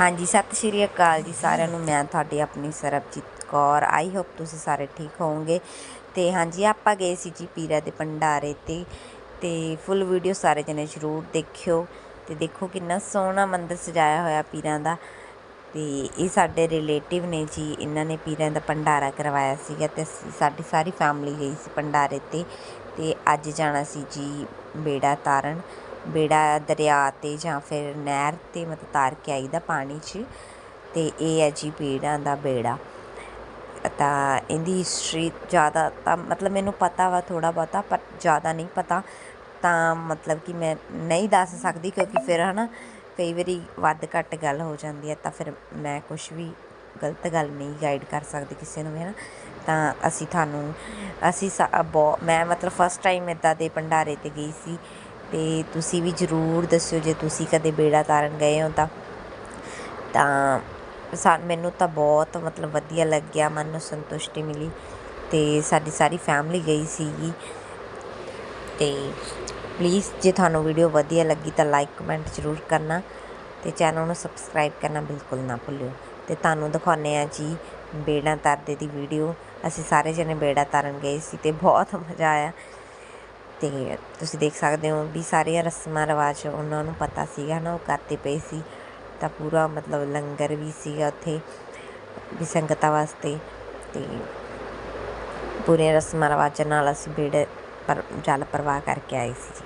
ਹਾਂਜੀ, ਸਤਿ ਸ਼੍ਰੀ ਅਕਾਲ ਜੀ ਸਾਰਿਆਂ ਨੂੰ। ਮੈਂ ਤੁਹਾਡੀ ਆਪਣੀ ਸਰਬਜੀਤ ਕੌਰ। ਆਈ ਹੋਪ ਤੁਸੀਂ ਸਾਰੇ ਠੀਕ ਹੋਵੋਗੇ। ਤੇ ਹਾਂਜੀ, ਆਪਾਂ ਗਏ ਸੀ ਜੀ ਪੀਰਾ ਦੇ ਭੰਡਾਰੇ ਤੇ ਤੇ ਫੁੱਲ ਵੀਡੀਓ ਸਾਰੇ ਜਣੇ ਜ਼ਰੂਰ ਦੇਖਿਓ। ਤੇ ਦੇਖੋ ਕਿੰਨਾ ਸੋਹਣਾ ਮੰਦਿਰ ਸਜਾਇਆ ਹੋਇਆ ਪੀਰਾਂ ਦਾ। ਤੇ ਇਹ ਸਾਡੇ ਰਿਲੇਟਿਵ ਨੇ ਜੀ, ਇਹਨਾਂ ਨੇ ਪੀਰਾਂ ਦਾ ਭੰਡਾਰਾ ਕਰਵਾਇਆ ਸੀਗਾ ਤੇ ਸਾਡੀ ਸਾਰੀ ਫੈਮਿਲੀ ਗਈ ਸੀ ਭੰਡਾਰੇ ਤੇ। ਤੇ ਅੱਜ ਜਾਣਾ ਸੀ ਜੀ ਬੇੜਾ ਤਾਰਨ। ਬੇੜਾ ਦਰਿਆ ਤੇ ਜਾਂ ਫਿਰ ਨਹਿਰ ਤੇ ਮਤਲਬ ਤਾਰ ਕੇ ਆਈਦਾ ਪਾਣੀ 'ਚ ਅਤੇ ਇਹ ਹੈ ਜੀ ਪੀੜਾਂ ਦਾ ਬੇੜਾ। ਤਾਂ ਇਹਦੀ ਹਿਸਟਰੀ ਜ਼ਿਆਦਾ ਤਾਂ ਮਤਲਬ ਮੈਨੂੰ ਪਤਾ ਵਾ ਥੋੜ੍ਹਾ ਬਹੁਤਾ, ਪਰ ਜ਼ਿਆਦਾ ਨਹੀਂ ਪਤਾ। ਤਾਂ ਮਤਲਬ ਕਿ ਮੈਂ ਨਹੀਂ ਦੱਸ ਸਕਦੀ ਕਿਉਂਕਿ ਫਿਰ ਹੈ ਨਾ ਕਈ ਵਾਰੀ ਵੱਧ ਘੱਟ ਗੱਲ ਹੋ ਜਾਂਦੀ ਹੈ ਤਾਂ ਫਿਰ ਮੈਂ ਕੁਛ ਵੀ ਗਲਤ ਗੱਲ ਨਹੀਂ ਗਾਈਡ ਕਰ ਸਕਦੀ ਕਿਸੇ ਨੂੰ ਵੀ ਹੈ ਨਾ ਤਾਂ ਅਸੀਂ ਤੁਹਾਨੂੰ, ਅਸੀਂ ਸਾ- ਬਹੁ- ਮੈਂ ਮਤਲਬ ਫਸਟ ਟਾਈਮ ਇੱਦਾਂ ਦੇ ਭੰਡਾਰੇ ਤੇ ਗਈ ਸੀ। ਅਤੇ ਤੁਸੀਂ ਵੀ ਜ਼ਰੂਰ ਦੱਸਿਓ ਜੇ ਤੁਸੀਂ ਕਦੇ ਬੇੜਾ ਤਾਰਨ ਗਏ ਹੋ ਤਾਂ। ਤਾਂ ਸਾ, ਮੈਨੂੰ ਤਾਂ ਬਹੁਤ ਮਤਲਬ ਵਧੀਆ ਲੱਗਿਆ, ਮਨ ਨੂੰ ਸੰਤੁਸ਼ਟੀ ਮਿਲੀ ਅਤੇ ਸਾਡੀ ਸਾਰੀ ਫੈਮਿਲੀ ਗਈ ਸੀਗੀ। ਅਤੇ ਪਲੀਜ਼ ਜੇ ਤੁਹਾਨੂੰ ਵੀਡੀਓ ਵਧੀਆ ਲੱਗੀ ਤਾਂ ਲਾਈਕ ਕਮੈਂਟ ਜ਼ਰੂਰ ਕਰਨਾ ਅਤੇ ਚੈਨਲ ਨੂੰ ਸਬਸਕ੍ਰਾਈਬ ਕਰਨਾ ਬਿਲਕੁਲ ਨਾ ਭੁੱਲਿਓ। ਅਤੇ ਤੁਹਾਨੂੰ ਦਿਖਾਉਂਦੇ ਆ ਜੀ ਬੇੜਾ ਤਰਦੇ ਦੀ ਵੀਡੀਓ ਅਸੀਂ ਸਾਰੇ ਜਣੇ ਬੇੜਾ ਤਾਰਨ ਗਏ ਸੀ ਅਤੇ ਬਹੁਤ ਮਜ਼ਾ ਆਇਆ। ਅਤੇ ਤੁਸੀਂ ਦੇਖ ਸਕਦੇ ਹੋ ਵੀ ਸਾਰੀਆਂ ਰਸਮਾਂ ਰਿਵਾਜ ਉਹਨਾਂ ਨੂੰ ਪਤਾ ਸੀਗਾ ਨਾ, ਉਹ ਕਰਦੇ ਪਏ ਸੀ। ਤਾਂ ਪੂਰਾ ਮਤਲਬ ਲੰਗਰ ਵੀ ਸੀਗਾ ਉੱਥੇ ਵੀ ਸੰਗਤਾਂ ਵਾਸਤੇ ਅਤੇ ਪੂਰੇ ਰਸਮਾਂ ਰਿਵਾਜਾਂ ਨਾਲ ਅਸੀਂ ਬੇੜੇ ਪਰ, ਜਲ ਪ੍ਰਵਾਹ ਕਰਕੇ ਆਏ ਸੀ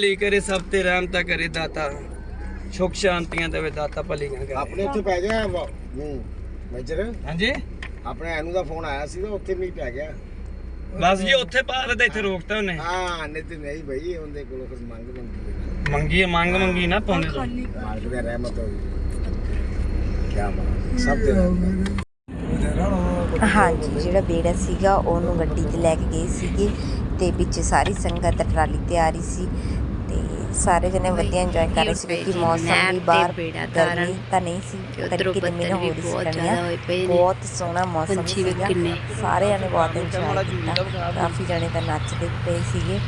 ਭਲੀ ਕਰੇ ਸਭ ਤੇ ਰਹਿਮਤਾ ਕਰੇ ਦਾਤਾ। ਸੁਖ ਸ਼ਾਂਤੀਆਂ ਦੇਵੇ ਦਾਤਾ ਭਲੀਆਂ ਕਰੇ। ਆਪਣੇ ਉੱਥੇ ਪੈ ਗਿਆ ਹੂੰ ਮੇਜਰ? ਹਾਂਜੀ? ਆਪਣੇ ਐਨੂ ਦਾ ਫੋਨ ਆਇਆ ਸੀ ਉੱਥੇ ਮੀਂਹ ਪੈ ਗਿਆ। ਬਸ ਜੀ ਉੱਥੇ ਪਾਰ ਦੇ ਇੱਥੇ ਰੋਕਤਾ ਉਹਨੇ। ਹਾਂ ਨਹੀਂ ਤੇ ਨਹੀਂ ਬਈ ਉਹਦੇ ਕੋਲੋਂ ਕੁਝ ਮੰਗ ਮੰਗੀ ਮੰਗੀ ਮੰਗ ਮੰਗੀ ਨਾ ਪਾਉਂਦੇ ਤੋਂ। ਮਾਲਕ ਦੀ ਰਹਿਮਤ ਹੋਈ ਕੀ ਬਾਤ ਸਭ ਦੇ ਹਾਂਜੀ ਜਿਹੜਾ ਬੇੜਾ ਸੀਗਾ ਉਹਨੂੰ ਗੱਡੀ ਤੇ ਲੈ ਕੇ ਗਏ ਸੀਗੇ ਤੇ ਪਿੱਛੇ ਸਾਰੀ ਸੰਗਤ ਟਰਾਲੀ ਤੇ ਆ ਰਹੀ ਸੀ। ਤੇ ਸਾਰੇ ਜਣੇ ਵਧੀਆ ਇੰਜੋਏ ਕਰ ਰਹੇ ਸੀ ਕਿਉਂਕਿ ਮੌਸਮ ਵੀ ਬਾਹਰ ਗਰਮੀ ਤਾਂ ਨਹੀਂ ਸੀ ਤੜਕੇ ਦੇ ਮਹੀਨੇ ਹੋ ਰਹੀ ਸੀ ਕਣੀਆਂ ਬਹੁਤ ਸੋਹਣਾ ਮੌਸਮ ਸੀਗਾ। ਸਾਰਿਆਂ ਨੇ ਬਹੁਤ ਇੰਜੋਏ ਕੀਤਾ। ਕਾਫੀ ਜਣੇ ਤਾਂ ਨੱਚਦੇ ਪਏ ਸੀਗੇ।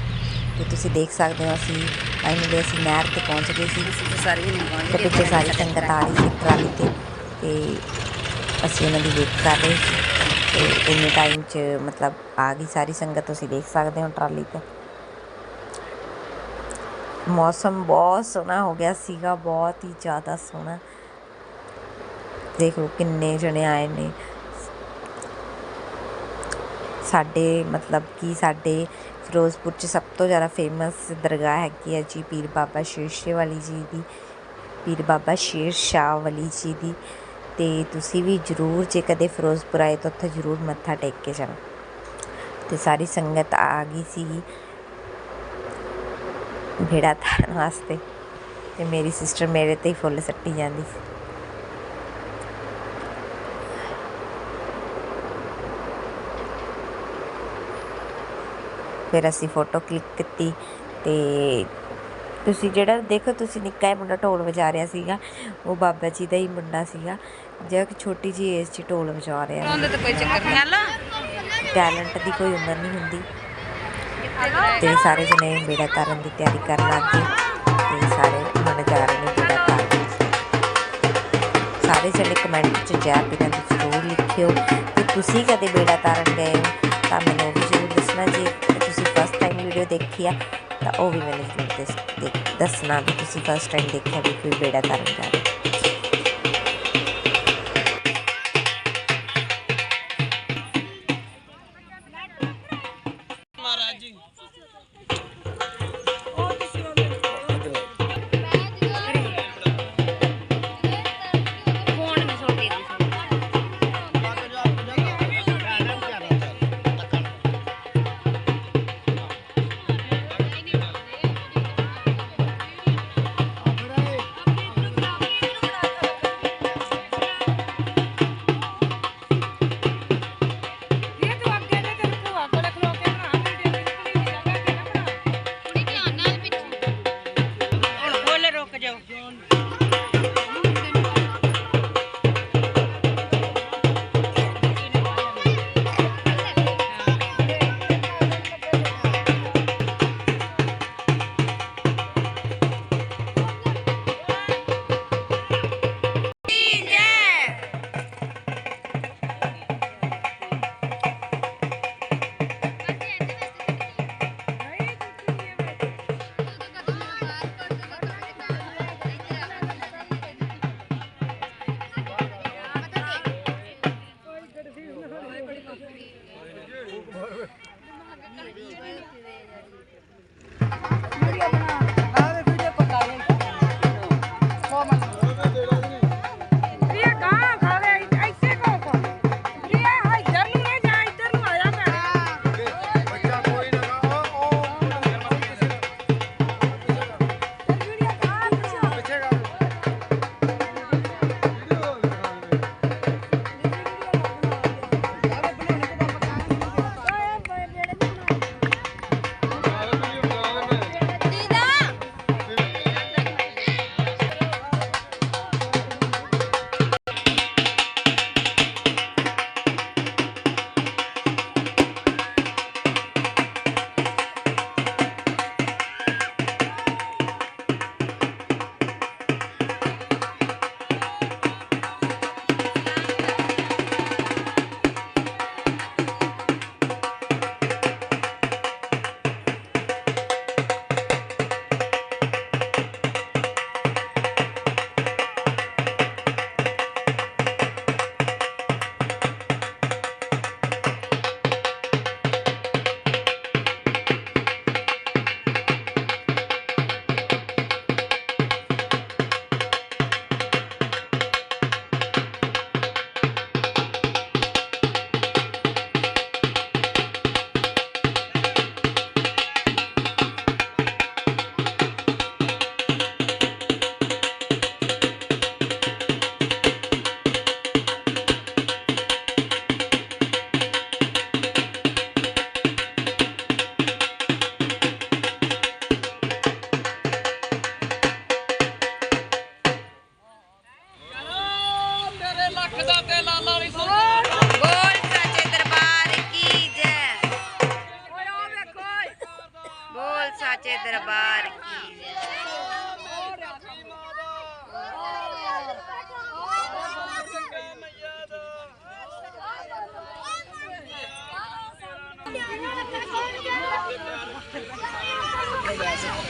ਤੇ ਤੁਸੀਂ ਦੇਖ ਸਕਦੇ ਹੋ ਅਸੀਂ ਫਾਈਨਲੀ ਅਸੀਂ ਨਹਿਰ ਤੇ ਪਹੁੰਚ ਗਏ ਸੀ। ਤੇ ਪਿੱਛੇ ਸਾਰੀ ਸੰਗਤ ਆ ਰਹੀ ਸੀ ਟਰਾਲੀ ਤੇ। ਤੇ ਅਸੀਂ ਉਹਨਾਂ ਦੀ ਵੇਟ ਕਰ ਰਹੇ ਸੀ। ਤੇ ਇੰਨੇ ਟਾਈਮ 'ਚ ਮਤਲਬ ਆ ਗਈ ਸਾਰੀ ਸੰਗਤ ਤੁਸੀਂ ਦੇਖ ਸਕਦੇ ਹੋ ਟਰਾਲੀ ਤੇ। ਮੌਸਮ ਬਹੁਤ ਸੋਹਣਾ ਹੋ ਗਿਆ ਸੀਗਾ, ਬਹੁਤ ਹੀ ਜ਼ਿਆਦਾ ਸੋਹਣਾ। ਦੇਖ ਲਓ ਕਿੰਨੇ ਜਣੇ ਆਏ ਨੇ। ਸਾਡੇ ਮਤਲਬ ਕਿ ਸਾਡੇ ਫਿਰੋਜ਼ਪੁਰ 'ਚ ਸਭ ਤੋਂ ਜ਼ਿਆਦਾ ਫੇਮਸ ਦਰਗਾਹ ਹੈਗੀ ਹੈ ਜੀ ਪੀਰ ਬਾਬਾ ਸ਼ੇਰ ਵਾਲੀ ਜੀ ਦੀ, ਪੀਰ ਬਾਬਾ ਸ਼ੇਰ ਸ਼ਾਹ ਵਾਲੀ ਜੀ ਦੀ। ਤੇ ਤੁਸੀਂ ਵੀ ਜ਼ਰੂਰ ਜੇ ਕਦੇ ਫਿਰੋਜ਼ਪੁਰ ਆਏ ਤਾਂ ਉੱਥੇ ਜ਼ਰੂਰ ਮੱਥਾ ਟੇਕ ਕੇ ਜਾਣਾ। ਤੇ ਸਾਰੀ ਸੰਗਤ ਆ ਗਈ ਸੀਗੀ। ਭੇੜਾ ਤਾਰਨ ਵਾਸਤੇ ਤੇ ਮੇਰੀ ਸਿਸਟਰ ਮੇਰੇ ਤੇ ਹੀ ਫੁੱਲ ਸੱਟੀ ਜਾਂਦੀ ਸੀ। ਫਿਰ ਅਸੀਂ ਫੋਟੋ ਕਲਿੱਕ ਕੀਤੀ ਤੇ ਤੁਸੀਂ ਜਿਹੜਾ ਦੇਖੋ ਤੁਸੀਂ ਨਿੱਕਾ ਜਿਹਾ ਮੁੰਡਾ ਢੋਲ ਵਜਾ ਰਿਹਾ ਸੀਗਾ ਉਹ ਬਾਬਾ ਜੀ ਦਾ ਹੀ ਮੁੰਡਾ ਸੀਗਾ ਜਿਹੜਾ ਕਿ ਛੋਟੀ ਜਿਹੀ ਏਜ 'ਚ ਢੋਲ ਵਜਾ ਰਿਹਾ ਉਹਦੇ ਤਾਂ ਕੋਈ ਚੱਕਰ ਨਹੀਂ। ਹੱਲ ਟੈਲੈਂਟ ਦੀ ਕੋਈ ਉਮਰ ਨਹੀਂ ਹੁੰਦੀ। ਤੇ ਸਾਰੇ ਜਣੇ ਬੇੜਾ ਤਾਰਨ ਦੀ ਤਿਆਰੀ ਕਰਨ ਲੱਗ ਗਏ ਤੇ ਸਾਰੇ ਹੁਣ ਜਾ ਰਹੇ ਨੇ ਬੇੜਾ ਤਾਰਨ ਸਾਰੇ ਜਣੇ ਕਮੈਂਟ 'ਚ ਜੈ ਪੀਰਾਂ ਦੀ ਜ਼ਰੂਰ ਲਿਖਿਓ ਕਿ ਤੁਸੀਂ ਕਦੇ ਬੇੜਾ ਤਾਰਨ ਗਏ ਹੋ, ਤਾਂ ਮੈਨੂੰ ਉਹ ਵੀ ਜ਼ਰੂਰ ਦੱਸਣਾ ਜੇ ਤੁਸੀਂ ਫਸਟ ਟਾਈਮ ਵੀਡੀਓ ਦੇਖੀ ਆ, ਤਾਂ ਉਹ ਵੀ ਮੈਨੂੰ ਜ਼ਰੂਰ ਦੱਸ- ਦੱਸਣਾ ਵੀ ਤੁਸੀਂ ਫਸਟ ਟਾਈਮ ਦੇਖਿਆ ਵੀ ਕੋਈ ਬੇੜਾ ਤਾਰਨ ਜਾ ਰਿਹਾ।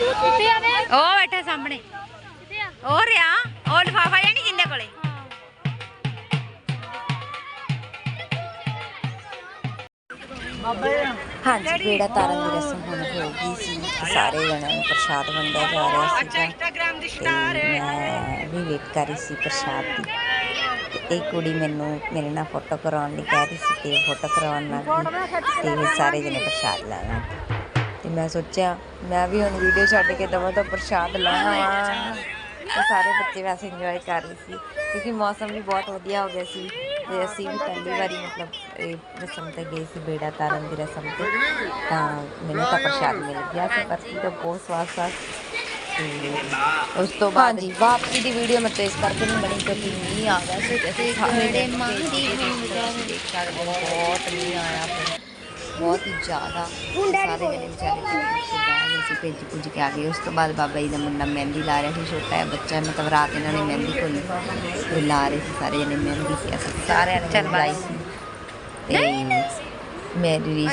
ਕਿੱਥੇ ਆ ਵੇ ਉਹ ਬੈਠਾ ਸਾਹਮਣੇ। ਕਿੱਥੇ ਆ ਉਹ ਰਿਆ ਉਹ ਲਿਫਾਫਾ ਜਾਂ ਨਹੀਂ ਜਿੰਦੇ ਕੋਲੇ। ਹਾਂਜੀ ਬੇੜਾ ਤਾਰਨ ਦੀ ਰਸਮ ਹੁਣ ਹੋ ਗਈ ਸੀ ਸਾਰੇ ਜਣਿਆਂ ਨੂੰ ਪ੍ਰਸ਼ਾਦ ਵੰਡਿਆ ਜਾ ਰਿਹਾ ਸੀਗਾ। ਤੇ ਮੈਂ ਵੀ ਵੇਟ ਕਰ ਰਹੀ ਸੀ ਪ੍ਰਸ਼ਾਦ ਦੀ। ਤੇ ਇਹ ਕੁੜੀ ਮੈਨੂੰ ਮੇਰੇ ਨਾਲ ਫੋਟੋ ਕਰਾਉਣ ਲਈ ਕਹਿ ਰਹੀ ਸੀ ਤੇ ਫੋਟੋ ਕਰਾਉਣ ਲੱਗ ਗਈ ਤੇ ਇਹ ਸਾਰੇ ਜਣੇ ਪ੍ਰਸ਼ਾਦ ਲੈਣਾ ਤੇ ਮੈਂ ਸੋਚਿਆ ਮੈਂ ਵੀ ਹੁਣ ਵੀਡੀਓ ਛੱਡ ਕੇ ਦਵਾਂ ਤਾਂ ਪ੍ਰਸ਼ਾਦ ਲਾਵਾਂ। ਤੇ ਸਾਰੇ ਬੱਚੇ ਵੈਸੇ ਇੰਜੋਏ ਕਰ ਰਹੇ ਸੀ ਕਿਉਂਕਿ ਮੌਸਮ ਵੀ ਬਹੁਤ ਵਧੀਆ ਹੋ ਗਿਆ ਸੀ ਤੇ ਅਸੀਂ ਵੀ ਪਹਿਲੀ ਵਾਰੀ ਮਤਲਬ ਇਹ ਰਸਮ ਤੇ ਗਏ ਸੀ ਬੇੜਾ ਤਾਰਨ ਦੀ ਰਸਮ ਤੇ। ਤਾਂ ਮੈਨੂੰ ਤਾਂ ਪ੍ਰਸ਼ਾਦ ਮਿਲ ਗਿਆ ਸੀ ਬਰਫੀ ਤਾਂ ਬਹੁਤ ਸਵਾਦ ਸੀ ਤੇ ਉਸ ਤੋਂ ਬਾਅਦ ਹਾਂਜੀ ਵਾਪਸੀ ਦੀ ਵੀਡੀਓ ਮੈਂ ਇਸ ਕਰਕੇ ਨਹੀਂ ਬਣੀ ਕਿਉਂਕਿ ਮੀਂਹ ਆ ਗਿਆ ਸੀ ਤੇ ਅਸੀਂ ਮਾਂ ਦੀ ਹੋ ਬਹੁਤ ਮੀਂਹ ਆਇਆ ਫਿਰ। ਬਹੁਤ ਹੀ ਜ਼ਿਆਦਾ ਸਾਰੇ ਜਣੇ ਵਿਚਾਰੇ ਤੇ ਬਹਿ ਗਏ ਸੀ। ਭੇਜ ਪੁੱਜ ਕੇ ਆ ਗਏ। ਉਸ ਤੋਂ ਬਾਅਦ ਬਾਬਾ ਜੀ ਦਾ ਮੁੰਡਾ ਮਹਿੰਦੀ ਲਾ ਰਿਹਾ ਸੀ ਛੋਟਾ ਜਿਹਾ ਬੱਚਾ। ਮਤਲਬ ਰਾਤ ਇਹਨਾਂ ਨੇ ਮਹਿੰਦੀ ਕੋਲੀ ਲਾ ਰਹੇ ਸੀ ਸਾਰੇ ਜਣੇ ਮਹਿੰਦੀ ਸੀ। ਅਸੀਂ ਸਾਰਿਆਂ ਨੇ ਲਾਈ ਸੀ ਤੇ ਮੇਰੀ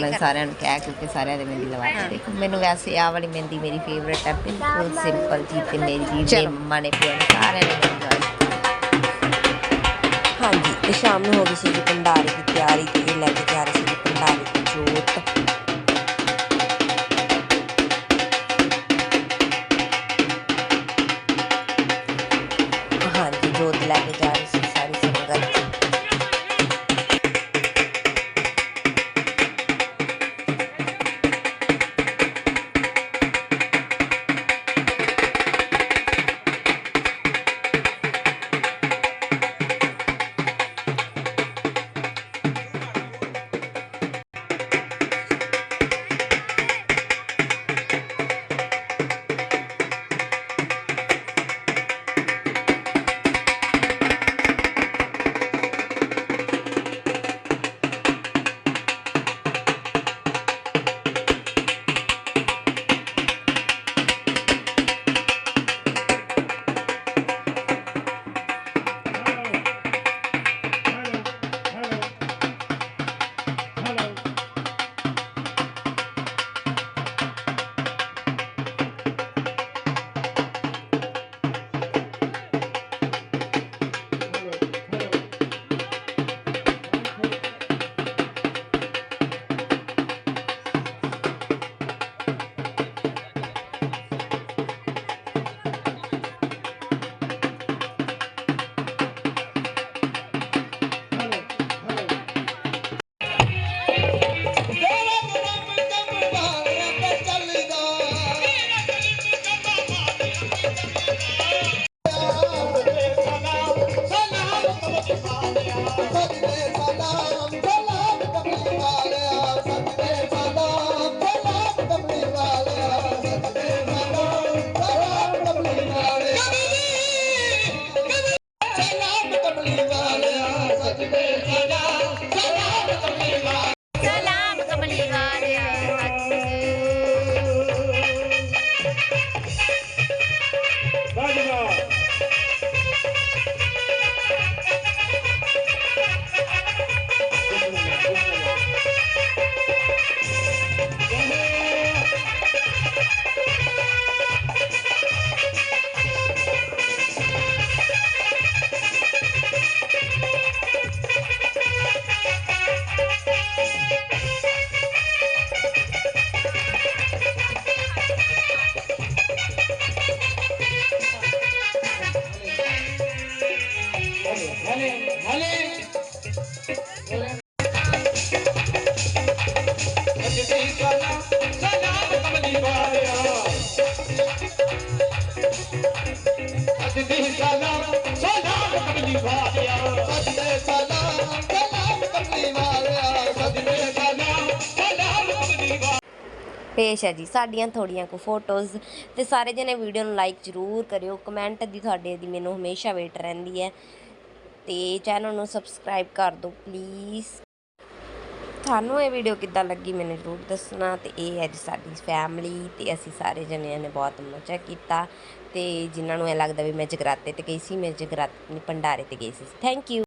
ਮੈਂ ਸਾਰਿਆਂ ਨੂੰ ਕਹਿ ਕਿਉਂਕਿ ਸਾਰਿਆਂ ਦੇ ਮਹਿੰਦੀ ਲਵਾਈ ਸੀ ਦੇਖੋ ਮੈਨੂੰ ਵੈਸੇ ਆਹ ਵਾਲੀ ਮਹਿੰਦੀ ਮੇਰੀ ਫੇਵਰੇਟ ਹੈ। ਬਿਲਕੁਲ ਸਿੰਪਲ ਜੀ ਤੇ ਮੇਰੀ ਜੀ ਮੰਮਾ ਨੇ ਪਿਆ ਸਾਰਿਆਂ ਨੇ ਹਾਂਜੀ ਤੇ ਸ਼ਾਮ ਨੂੰ ਹੋ ਗਈ ਸੀ ਜੀ ਭੰਡਾਰੇ ਦੀ ਤਿਆਰੀ ਤੇ ਲੈ ਕੇ ਪੇਸ਼ ਹੈ ਜੀ, ਸਾਡੀਆਂ ਥੋੜੀਆਂ ਕੁ ਫੋਟੋਜ਼ ਤੇ ਸਾਰੇ ਜਣੇ ਵੀਡੀਓ ਨੂੰ ਲਾਈਕ ਜ਼ਰੂਰ ਕਰਿਓ ਕਮੈਂਟ ਦੀ ਤੁਹਾਡੇ ਦੀ ਮੈਨੂੰ ਹਮੇਸ਼ਾ ਵੇਟ ਰਹਿੰਦੀ ਹੈ ਤੇ ਚੈਨਲ ਨੂੰ ਸਬਸਕ੍ਰਾਈਬ ਕਰ ਦਿਓ ਪਲੀਜ਼ ਤੁਹਾਨੂੰ ਇਹ ਵੀਡੀਓ ਕਿੱਦਾਂ ਲੱਗੀ ਮੈਨੂੰ ਜ਼ਰੂਰ ਦੱਸਣਾ ਤੇ ਇਹ ਹੈ ਜੀ ਸਾਡੀ ਫੈਮਿਲੀ ਤੇ ਅਸੀਂ ਸਾਰੇ ਜਣਿਆਂ ਨੇ ਬਹੁਤ ਮਜ਼ਾ ਕੀਤਾ ਤੇ ਜਿਨ੍ਹਾਂ ਨੂੰ ਇਹ ਲੱਗਦਾ ਵੀ ਮੈਂ ਜਗਰਾਤੇ ਤੇ ਗਈ ਸੀ, ਮੈਂ ਜਗਰਾਤੇ, ਭੰਡਾਰੇ ਤੇ ਗਈ ਸੀ। Thank you